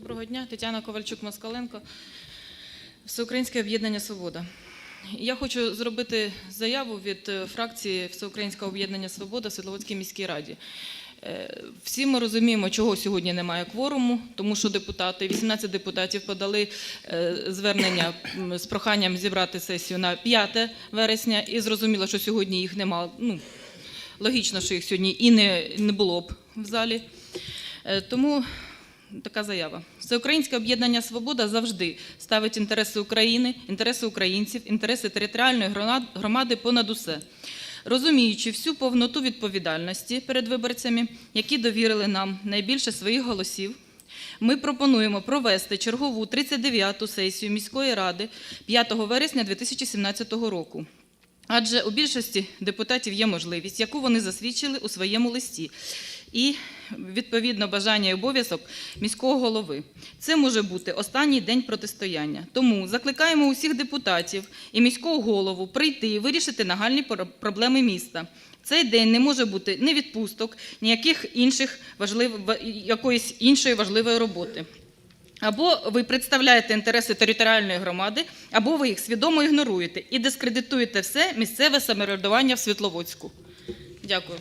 Доброго дня, Тетяна Ковальчук-Москаленко, Всеукраїнське об'єднання Свобода. Я хочу зробити заяву від е, фракції Всеукраїнського об'єднання Свобода Світловодській міській раді. Е, Всі ми розуміємо, чого сьогодні немає кворуму, тому що депутати, 18 депутатів подали е, звернення з проханням зібрати сесію на 5 вересня, і зрозуміло, що сьогодні їх немає. Ну, логічно, що їх сьогодні і не, не було б в залі. Тому така заява. Всеукраїнське об'єднання Свобода завжди ставить інтереси України, інтереси українців, інтереси територіальної громади понад усе. Розуміючи всю повноту відповідальності перед виборцями, які довірили нам найбільше своїх голосів, ми пропонуємо провести чергову 39-ту сесію міської ради 5 вересня 2017 року. Адже у більшості депутатів є можливість, яку вони засвідчили у своєму листі, і відповідно бажання і обов'язок міського голови. Це може бути останній день протистояння. Тому закликаємо усіх депутатів і міського голову прийти і вирішити нагальні проблеми міста. Цей день не може бути ні відпусток, ніяких інших важлив... якоїсь іншої важливої роботи. Або ви представляєте інтереси територіальної громади, або ви їх свідомо ігноруєте і дискредитуєте все місцеве самоврядування в Світловодську. Дякую.